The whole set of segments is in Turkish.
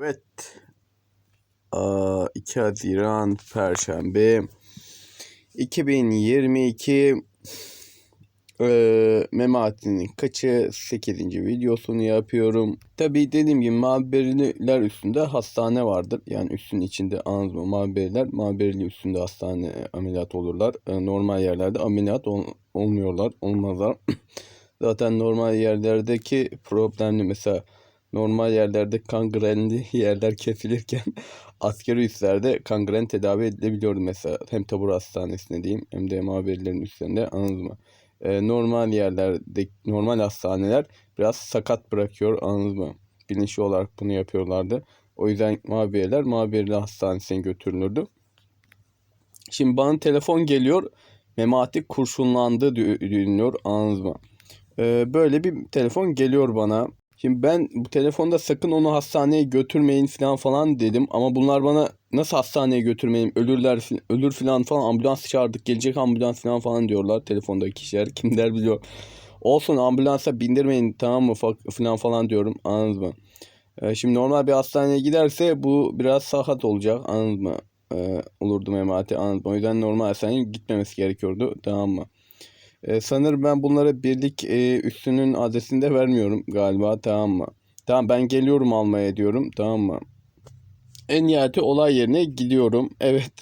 Evet. Aa, 2 Haziran Perşembe 2022 ee, Memati'nin kaçı 8. videosunu yapıyorum. Tabi dediğim gibi maberiler üstünde hastane vardır. Yani üstün içinde anladınız mı? Maberiler maberili üstünde hastane ameliyat olurlar. Ee, normal yerlerde ameliyat ol- olmuyorlar. Olmazlar. Zaten normal yerlerdeki problemli mesela normal yerlerde kangrenli yerler kesilirken askeri üslerde kangren tedavi edilebiliyordu mesela. Hem tabur hastanesinde diyeyim hem de maberilerin üstlerinde anladınız mı? Ee, normal yerlerde normal hastaneler biraz sakat bırakıyor anladınız mı? Bilinçli olarak bunu yapıyorlardı. O yüzden maberiler maberi hastanesine götürülürdü. Şimdi bana telefon geliyor. Memati kurşunlandı deniliyor anladınız mı? Ee, böyle bir telefon geliyor bana. Şimdi ben bu telefonda sakın onu hastaneye götürmeyin falan falan dedim. Ama bunlar bana nasıl hastaneye götürmeyin ölürler ölür falan falan ambulans çağırdık gelecek ambulans falan falan diyorlar telefondaki kişiler kimler biliyor. Olsun ambulansa bindirmeyin tamam mı fa- falan falan diyorum anladınız mı? Ee, şimdi normal bir hastaneye giderse bu biraz sakat olacak anladınız mı? Ee, olurdu memati anladınız mı? O yüzden normal hastaneye gitmemesi gerekiyordu tamam mı? Ee, sanırım ben bunlara birlik e, üstünün adresini de vermiyorum galiba tamam mı? Tamam ben geliyorum almaya diyorum tamam mı? En nihayeti olay yerine gidiyorum. Evet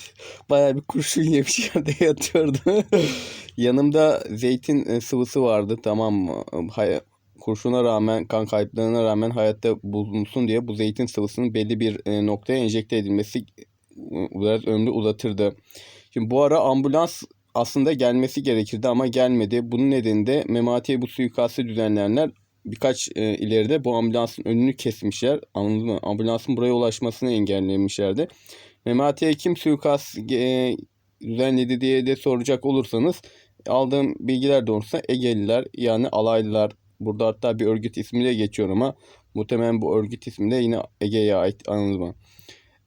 bayağı bir kurşun yemiş yerde yatıyordu. Yanımda zeytin e, sıvısı vardı tamam mı? Hay- kurşuna rağmen kan kayıplarına rağmen hayatta bulunsun diye bu zeytin sıvısının belli bir e, noktaya enjekte edilmesi e, biraz ömrü uzatırdı. Şimdi bu ara ambulans aslında gelmesi gerekirdi ama gelmedi. Bunun nedeni de Memati'ye bu suikastı düzenleyenler birkaç e, ileride bu ambulansın önünü kesmişler. Anladın mı? Ambulansın buraya ulaşmasını engellemişlerdi. Memati'ye kim suikast e, düzenledi diye de soracak olursanız aldığım bilgiler doğrultusunda Egeliler yani alaylılar. Burada hatta bir örgüt ismi de geçiyor ama muhtemelen bu örgüt ismi de yine Ege'ye ait anladın mı?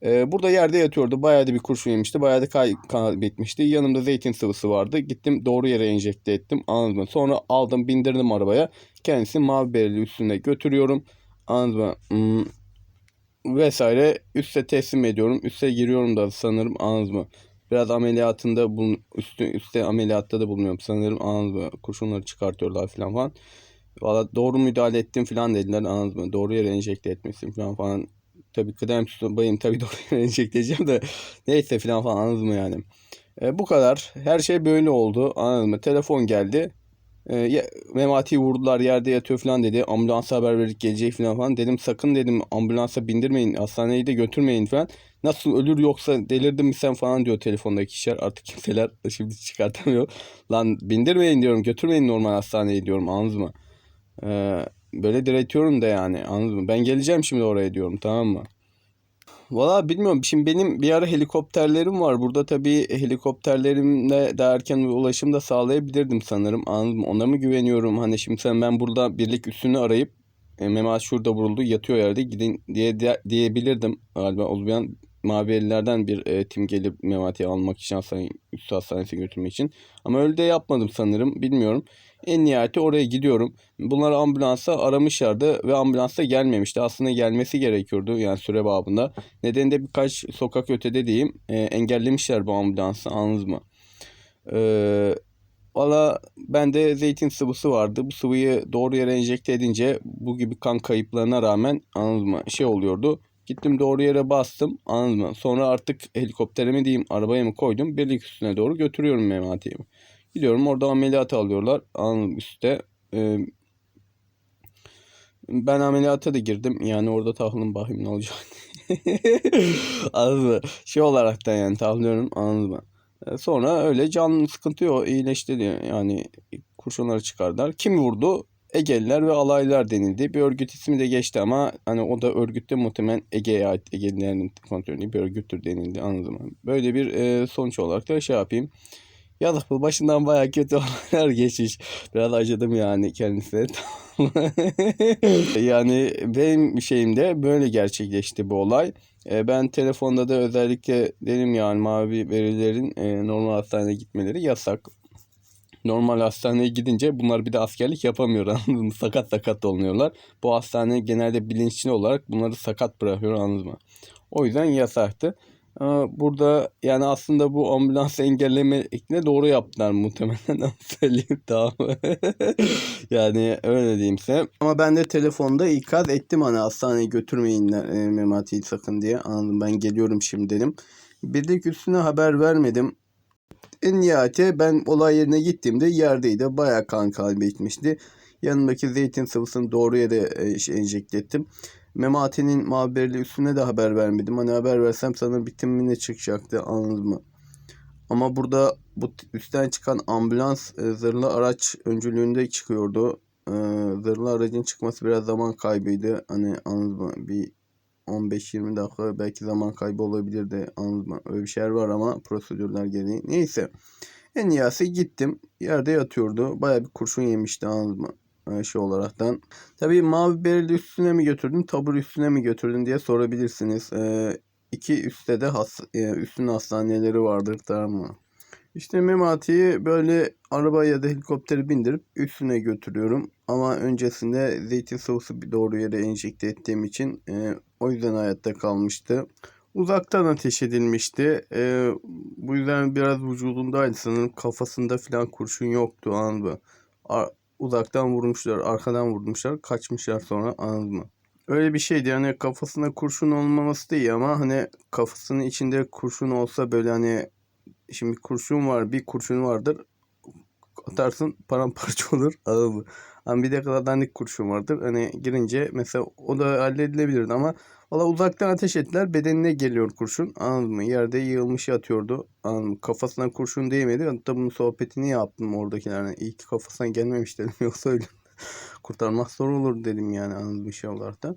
Ee, burada yerde yatıyordu. Bayağı da bir kurşun yemişti. Bayağı da kay kaybetmişti. Yanımda zeytin sıvısı vardı. Gittim doğru yere enjekte ettim. Anladın mı? Sonra aldım bindirdim arabaya. Kendisi mavi bereli üstüne götürüyorum. Anladın mı? Hmm, vesaire üste teslim ediyorum. Üste giriyorum da sanırım anladın mı? Biraz ameliyatında bulun üstü üstte ameliyatta da bulunuyorum sanırım anladın mı? Kurşunları çıkartıyorlar falan falan. Valla doğru müdahale ettim falan dediler anladın mı? Doğru yere enjekte etmişsin falan falan. Tabii kıdem bayım tabii enjekte edeceğim de neyse falan falan anladın mı yani? E, bu kadar. Her şey böyle oldu anladın mı? Telefon geldi. E, Memati'yi vurdular yerde yatıyor falan dedi. Ambulansa haber verdik gelecek falan falan. Dedim sakın dedim ambulansa bindirmeyin. Hastaneye de götürmeyin falan. Nasıl ölür yoksa delirdin mi sen falan diyor telefondaki kişiler. Artık kimseler şimdi çıkartamıyor. Lan bindirmeyin diyorum götürmeyin normal hastaneye diyorum anladınız mı? Ee, böyle diretiyorum da yani anladın mı? Ben geleceğim şimdi oraya diyorum tamam mı? Valla bilmiyorum. Şimdi benim bir ara helikopterlerim var. Burada tabii helikopterlerimle daha erken ulaşım da sağlayabilirdim sanırım. Anladın mı? Ona mı güveniyorum? Hani şimdi sen ben burada birlik üstünü arayıp e, Memat şurada vuruldu yatıyor yerde gidin diye, diye diyebilirdim. Galiba olmayan mavi ellerden bir e, tim gelip Memati'yi almak için hastane, üstü hastanesine götürmek için. Ama öyle de yapmadım sanırım. Bilmiyorum. En nihayeti oraya gidiyorum. Bunlar ambulansa aramışlardı ve ambulans da gelmemişti. Aslında gelmesi gerekiyordu yani süre babında. Nedeni de birkaç sokak ötede diyeyim e, engellemişler bu ambulansı anladınız mı? Ee, Valla bende zeytin sıvısı vardı. Bu sıvıyı doğru yere enjekte edince bu gibi kan kayıplarına rağmen anladın mı şey oluyordu. Gittim doğru yere bastım anladın mı? Sonra artık helikopterimi diyeyim arabaya mı koydum birlik üstüne doğru götürüyorum Memati'yi. Gidiyorum orada ameliyat alıyorlar mı? üstte. Ee, ben ameliyata da girdim. Yani orada tahılın bahim ne olacak? Anladın? Şey olarak da yani tahlıyorum anladın mı? E, Sonra öyle can sıkıntı yok iyileşti diyor. Yani kurşunları çıkardılar. Kim vurdu? Egeliler ve alaylar denildi. Bir örgüt ismi de geçti ama hani o da örgütte muhtemelen Ege'ye ait Egelilerin kontrolü bir örgüttür denildi anladın mı? Böyle bir e, sonuç olarak da şey yapayım. Yazık bu başından bayağı kötü olaylar geçmiş. Biraz acıdım yani kendisine. yani benim şeyimde böyle gerçekleşti bu olay. E, ben telefonda da özellikle dedim yani mavi verilerin e, normal hastaneye gitmeleri yasak. normal hastaneye gidince bunlar bir de askerlik yapamıyor anladın mı? Sakat sakat oluyorlar. Bu hastane genelde bilinçli olarak bunları sakat bırakıyor anladın mı? O yüzden yasaktı. Burada yani aslında bu ambulans engellemekle doğru yaptılar muhtemelen söyleyeyim tamam yani öyle diyeyim size. Ama ben de telefonda ikaz ettim hani hastaneye götürmeyin e, Memati'yi sakın diye. Anladım ben geliyorum şimdi dedim. Birlik üstüne haber vermedim. En nihayete ben olay yerine gittiğimde yerdeydi. Bayağı kan kaybetmişti. Yanındaki zeytin sıvısını doğru yere e, şey, enjekte ettim. Memati'nin muhabirliği üstüne de haber vermedim. Hani haber versem sana bitimine çıkacaktı anladın mı? Ama burada bu üstten çıkan ambulans e, zırhlı araç öncülüğünde çıkıyordu. E, zırhlı aracın çıkması biraz zaman kaybıydı. Hani anladın mı? Bir 15-20 dakika belki zaman kaybı olabilirdi. Anladın mı? Öyle bir şeyler var ama prosedürler gereği. Neyse. En iyisi gittim. Yerde yatıyordu. Baya bir kurşun yemişti anladın mı? E, Şey olaraktan. Tabii mavi bereli üstüne mi götürdün, tabur üstüne mi götürdün diye sorabilirsiniz. Ee, iki üstte de has, e, üstün hastaneleri vardır tamam mı? İşte Memati'yi böyle araba ya da helikoptere bindirip üstüne götürüyorum. Ama öncesinde zeytin sıvısı bir doğru yere enjekte ettiğim için e, o yüzden hayatta kalmıştı. Uzaktan ateş edilmişti. E, bu yüzden biraz vücudundaydı sanırım. Kafasında falan kurşun yoktu anladın? Uzaktan vurmuşlar, arkadan vurmuşlar, kaçmışlar sonra anladın mı? Öyle bir şeydi yani kafasında kurşun olmaması değil ama hani kafasının içinde kurşun olsa böyle hani şimdi kurşun var bir kurşun vardır atarsın paramparça olur anladın mı? Ama bir de kadar dandik kurşun vardır hani girince mesela o da halledilebilirdi ama valla uzaktan ateş ettiler bedenine geliyor kurşun anladın mı? Yerde yığılmış yatıyordu anladın mı? Kafasına kurşun değmedi hatta bunun sohbetini yaptım oradakilerine iyi ki kafasına gelmemiş dedim yoksa öyle kurtarmak zor olur dedim yani anladığım bir şey olaraktan.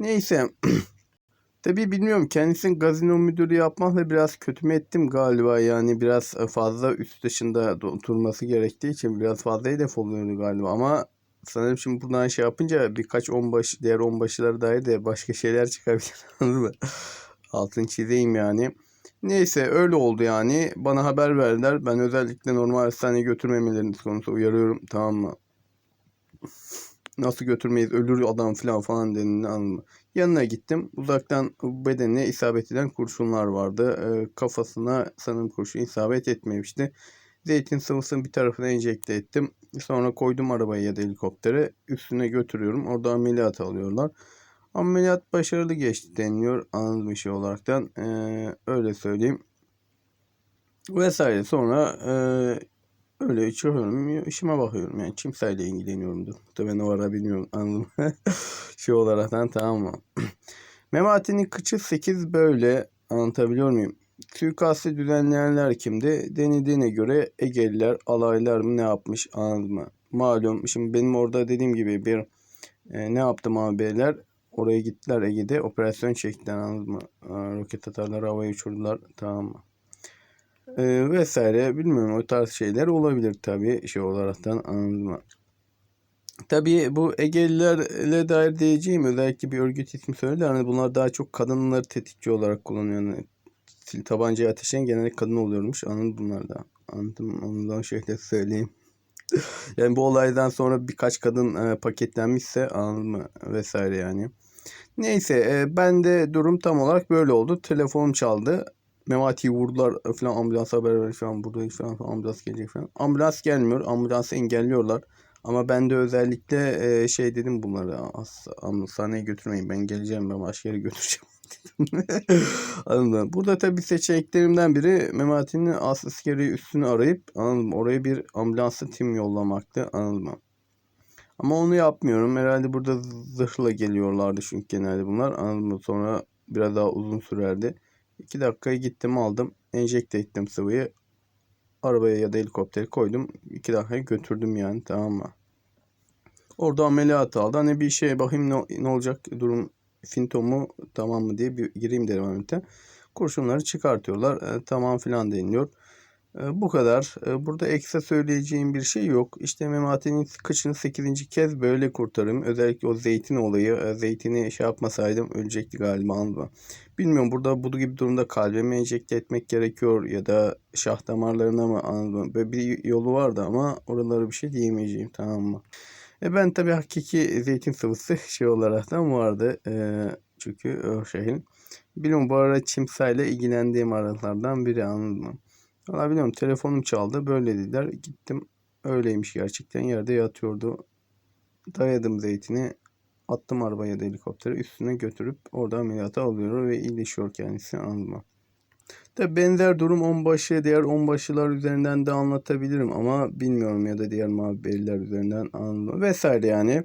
Neyse. Tabii bilmiyorum kendisini gazino müdürü yapmakla biraz kötü mü ettim galiba yani biraz fazla üst dışında oturması gerektiği için biraz fazla hedef oluyordu galiba ama sanırım şimdi buradan şey yapınca birkaç onbaşı diğer onbaşıları dair de başka şeyler çıkabilir anladın mı? Altını çizeyim yani. Neyse öyle oldu yani. Bana haber verdiler. Ben özellikle normal hastaneye götürmemelerini konusu uyarıyorum tamam mı? Nasıl götürmeyiz ölür adam falan falan denildi anladın mı? Yanına gittim. Uzaktan bedenine isabet eden kurşunlar vardı. Ee, kafasına sanırım kurşun isabet etmemişti. Zeytin sıvısını bir tarafına enjekte ettim. Sonra koydum arabaya ya da helikoptere. Üstüne götürüyorum. Orada ameliyat alıyorlar. Ameliyat başarılı geçti deniliyor. Anladığım bir şey olaraktan. Ee, öyle söyleyeyim. Vesaire. Sonra e, öyle çıkıyorum. işime bakıyorum. Yani kimseyle ilgileniyorumdur. Muhtemelen o ara bilmiyorum. Anladım. şey olaraktan tamam mı? Memati'nin kıçı 8 böyle. Anlatabiliyor muyum? Suikastı düzenleyenler kimdi? Denildiğine göre Egeliler, alaylar mı ne yapmış anladın mı? Malum şimdi benim orada dediğim gibi bir e, ne yaptım abi beyler? Oraya gittiler Ege'de operasyon çektiler anladın mı? Aa, roket atarlar havaya uçurdular tamam mı? Ee, vesaire bilmiyorum o tarz şeyler olabilir tabii şey olaraktan anladın mı? Tabii bu Egelilerle dair diyeceğim özellikle bir örgüt ismi söyledi. Hani bunlar daha çok kadınları tetikçi olarak kullanıyor. Yani sil tabancayı ateşleyen genelde kadın oluyormuş. Anladın bunlar da. Anladım. Ondan şöyle söyleyeyim. yani bu olaydan sonra birkaç kadın e, paketlenmişse anladın mı? Vesaire yani. Neyse e, ben de durum tam olarak böyle oldu. Telefonum çaldı. Memati'yi vurdular falan ambulans haber ver falan buradayız falan, falan ambulans gelecek falan. Ambulans gelmiyor. Ambulansı engelliyorlar. Ama ben de özellikle e, şey dedim bunlara as hastaneye götürmeyin ben geleceğim ben başka yere götüreceğim mı? Burada tabii seçeneklerimden biri Memati'nin as askeri üstünü arayıp anladın mı? Oraya bir ambulanslı tim yollamaktı anladın mı? Ama onu yapmıyorum. Herhalde burada zırhla geliyorlardı çünkü genelde bunlar. Anladın mı? Sonra biraz daha uzun sürerdi. 2 dakikaya gittim aldım. Enjekte ettim sıvıyı. Arabaya ya da helikoptere koydum. 2 dakikaya götürdüm yani tamam mı? Orada ameliyat aldı. Hani bir şeye bakayım ne, ne olacak durum fintomu tamam mı diye bir gireyim dedim ameliyata. Kurşunları çıkartıyorlar. E, tamam filan deniliyor. E, bu kadar. E, burada ekstra söyleyeceğim bir şey yok. İşte Memati'nin kışını 8. kez böyle kurtarım. Özellikle o zeytin olayı. E, zeytini şey yapmasaydım ölecekti galiba anladın? Bilmiyorum burada bu gibi durumda kalbe mi enjekte etmek gerekiyor ya da şah damarlarına mı anladın? Böyle bir yolu vardı ama oralara bir şey diyemeyeceğim tamam mı? E ben tabii hakiki zeytin sıvısı şey olaraktan vardı. E, çünkü o şeyin. Bilmiyorum bu ara çimsayla ilgilendiğim aralardan biri anladın mı? Valla bilmiyorum telefonum çaldı böyle dediler. Gittim öyleymiş gerçekten yerde yatıyordu. Dayadım zeytini attım arabaya da helikoptere üstüne götürüp orada ameliyata alıyor ve iyileşiyor kendisi anladın mı? Tabi benzer durum onbaşı, diğer onbaşılar üzerinden de anlatabilirim ama bilmiyorum ya da diğer mabeyler üzerinden anladım vesaire yani.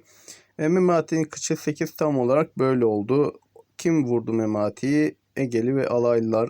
E, Memati'nin kıçı 8 tam olarak böyle oldu. Kim vurdu Memati'yi? Egeli ve alaylılar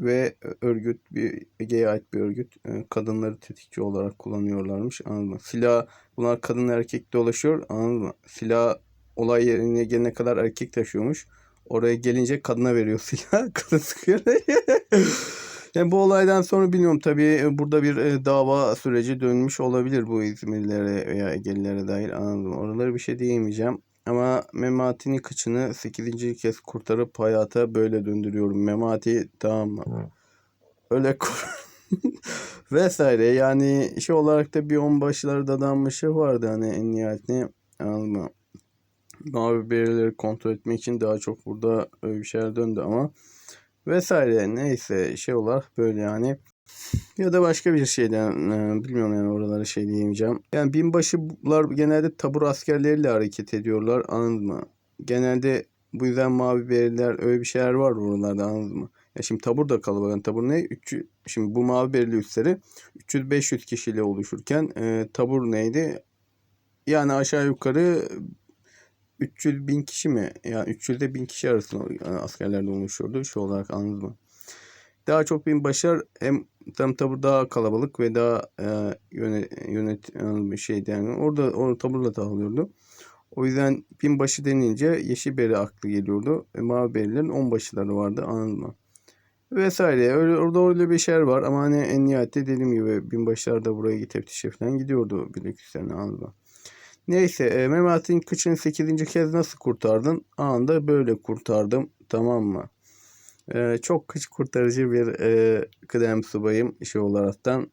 ve örgüt bir Ege'ye ait bir örgüt e, kadınları tetikçi olarak kullanıyorlarmış anladın mı? Silah bunlar kadın erkek dolaşıyor anladın mı? Silah olay yerine gelene kadar erkek taşıyormuş. Oraya gelince kadına veriyor silah. Kadın sıkıyor. yani bu olaydan sonra bilmiyorum tabii burada bir e, dava süreci dönmüş olabilir bu İzmirlilere veya Egelilere dair anladım. Oraları bir şey diyemeyeceğim. Ama Memati'nin kıçını 8. kez kurtarıp hayata böyle döndürüyorum. Memati tamam mı? Öyle kur vesaire yani şey olarak da bir onbaşıları dadanmışı vardı hani en nihayetinde anladın mı? Mavi berileri kontrol etmek için daha çok burada öyle bir şeyler döndü ama vesaire neyse şey olarak böyle yani ya da başka bir şeyden e, bilmiyorum yani oralara şey diyemeyeceğim. Yani binbaşılar genelde tabur askerleriyle hareket ediyorlar anladın mı? Genelde bu yüzden mavi beriler öyle bir şeyler var buralarda anladın mı? Ya şimdi tabur da kalabalık. Yani tabur ne? 300, şimdi bu mavi berili üsleri 300-500 kişiyle oluşurken e, tabur neydi? Yani aşağı yukarı 300 bin kişi mi? Yani 300 ile 1000 kişi arasında yani askerlerden oluşuyordu. Şu olarak anladın mı? Daha çok binbaşılar hem tam tabur daha kalabalık ve daha e, yönet, yönet yani şeydi yani orada orada taburla dağılıyordu. O yüzden binbaşı denince yeşil beri aklı geliyordu. E, mavi berilerin onbaşıları vardı anladın mı? Vesaire. Öyle, orada öyle bir şeyler var ama hani en nihayette dediğim gibi binbaşılar da buraya teftişe falan gidiyordu birlik üstlerine anladın mı? Neyse e, Mehmet'in kıçını 8. kez nasıl kurtardın? Anında böyle kurtardım tamam mı? E, çok kıç kurtarıcı bir e, kıdem subayım işi olaraktan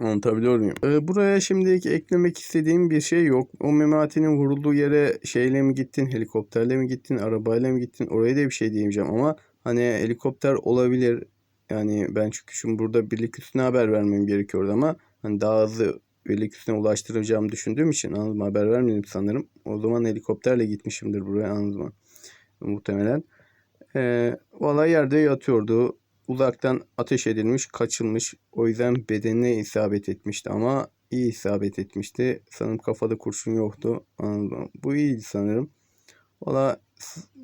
anlatabiliyor muyum? E, buraya şimdilik eklemek istediğim bir şey yok. O Memati'nin vurulduğu yere şeyle mi gittin, helikopterle mi gittin, arabayla mı gittin oraya da bir şey diyemeyeceğim ama hani helikopter olabilir. Yani ben çünkü şimdi burada birlik üstüne haber vermem gerekiyordu ama hani daha hızlı birlik üstüne ulaştıracağımı düşündüğüm için anladım haber vermedim sanırım. O zaman helikopterle gitmişimdir buraya anladım. Muhtemelen. Ee, olay yerde yatıyordu. Uzaktan ateş edilmiş, kaçılmış. O yüzden bedenine isabet etmişti ama iyi isabet etmişti. Sanırım kafada kurşun yoktu. Anladım. Bu iyiydi sanırım. Valla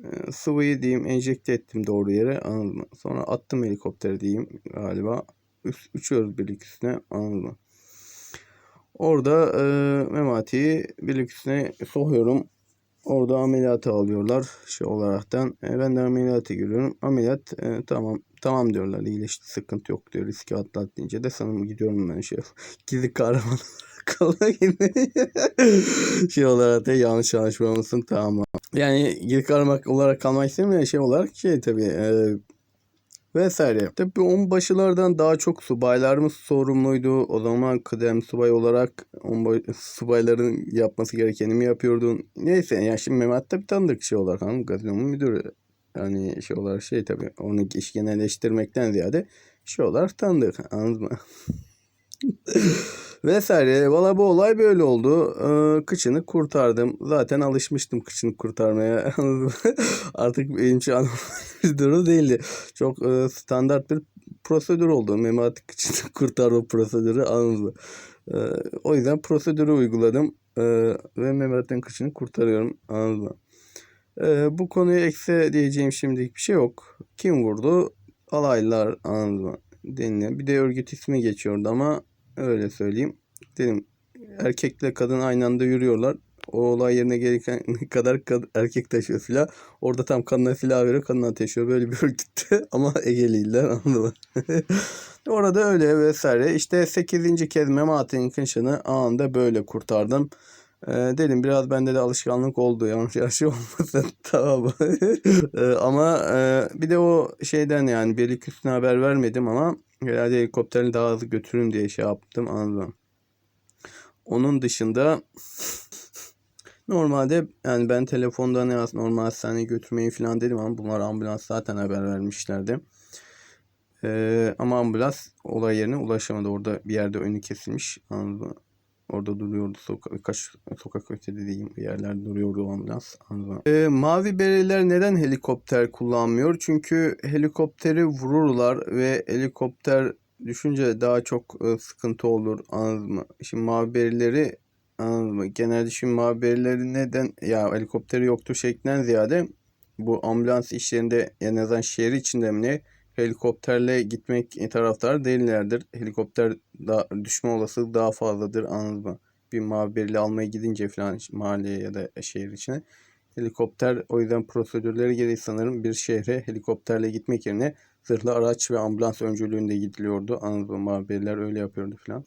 e, sıvıyı diyeyim enjekte ettim doğru yere anladım. Sonra attım helikopteri diyeyim galiba. Üç, uçuyoruz birlik üstüne anladım. Orada e, Memati'yi birlik üstüne sokuyorum. Orada ameliyatı alıyorlar şey olaraktan. E, ben de ameliyata giriyorum. Ameliyat e, tamam tamam diyorlar iyileşti sıkıntı yok diyor. Riski atlat deyince de sanırım gidiyorum ben şey. Gizli kahraman şey olarak da yanlış anlaşılmasın tamam. Yani gizli kahraman olarak kalmak istemiyor şey olarak şey tabii e, vesaire. Tabii onbaşılardan daha çok subaylarımız sorumluydu. O zaman kıdem subay olarak onba, subayların yapması gerekeni mi yapıyordun? Neyse yani şimdi Mehmet tabii tanıdık şey olarak hanım gazinomun müdürü. Yani şey olarak şey tabii onu iş genelleştirmekten ziyade şey olarak tanıdık anladın mı? vesaire. Valla bu olay böyle oldu. Ee, kıçını kurtardım. Zaten alışmıştım kıçını kurtarmaya. Artık benim için durum değildi. Çok e, standart bir prosedür oldu. Memati kıçını kurtarma prosedürü anladım. Ee, o yüzden prosedürü uyguladım. Ee, ve Mehmet'in kıçını kurtarıyorum. Anladın Ee, bu konuya ekse diyeceğim şimdilik bir şey yok. Kim vurdu? Alaylar anladın mı? Deniliyor. Bir de örgüt ismi geçiyordu ama öyle söyleyeyim. Dedim erkekle kadın aynı anda yürüyorlar. O olay yerine gereken kadar kad- erkek taşıyor silah. Orada tam kadına silah veriyor. Kadına taşıyor. Böyle bir örgütte ama Egeliydiler anladın? Orada öyle vesaire. İşte 8. kez Memati'nin kınşını anında böyle kurtardım. Ee, dedim biraz bende de alışkanlık oldu. Yanlış şey olmasın. tamam? Ee, ama e, bir de o şeyden yani birlik üstüne haber vermedim ama herhalde helikopterini daha hızlı götürürüm diye şey yaptım anladım. Onun dışında normalde yani ben telefonda ne yaz normal hastaneye götürmeyi falan dedim ama bunlar ambulans zaten haber vermişlerdi. Ee, ama ambulans olay yerine ulaşamadı. Orada bir yerde önü kesilmiş. Anladın mı? Orada duruyordu. Soka birkaç sokak ötede diyeyim. Bir yerlerde duruyordu ambulans. Ee, mavi bereler neden helikopter kullanmıyor? Çünkü helikopteri vururlar ve helikopter düşünce daha çok e, sıkıntı olur. Anladın mı? Şimdi mavi berileri anladın mı? Genelde şimdi mavi berileri neden ya helikopteri yoktu şeklinden ziyade bu ambulans işlerinde en azından şehir içinde mi ne helikopterle gitmek taraftar değillerdir. Helikopter da, düşme olasılığı daha fazladır anladın mı? Bir mavi almaya gidince falan mahalleye ya da şehir içine. Helikopter o yüzden prosedürleri gereği sanırım bir şehre helikopterle gitmek yerine zırhlı araç ve ambulans öncülüğünde gidiliyordu. Mavi beriler öyle yapıyordu falan.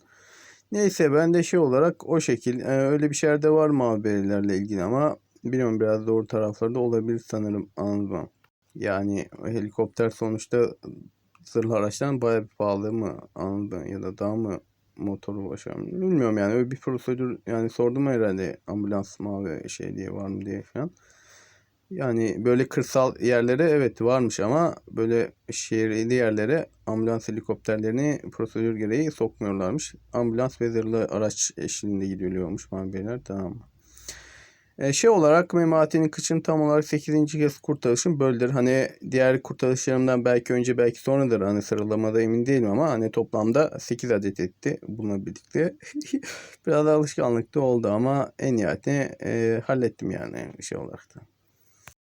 Neyse ben de şey olarak o şekil e, öyle bir şeyler de var mavi berilerle ilgili ama bilmiyorum biraz doğru taraflarda olabilir sanırım mı? Yani helikopter sonuçta zırhlı araçtan bayağı bir pahalı mı anladın ya da daha mı motoru ulaşan bilmiyorum yani öyle bir prosedür yani sordum herhalde ambulans mavi şey diye var mı diye falan. Yani böyle kırsal yerlere evet varmış ama böyle şehirli yerlere ambulans helikopterlerini prosedür gereği sokmuyorlarmış. Ambulans ve zırhlı araç eşliğinde gidiliyormuş mavi beyler tamam mı? E, şey olarak Memati'nin kışın tam olarak 8. kez kurtarışım böyledir. Hani diğer kurtarışlarımdan belki önce belki sonradır. Hani sıralamada emin değilim ama hani toplamda 8 adet etti bununla birlikte. Biraz da alışkanlık da oldu ama en nihayetinde e, hallettim yani şey olarak da.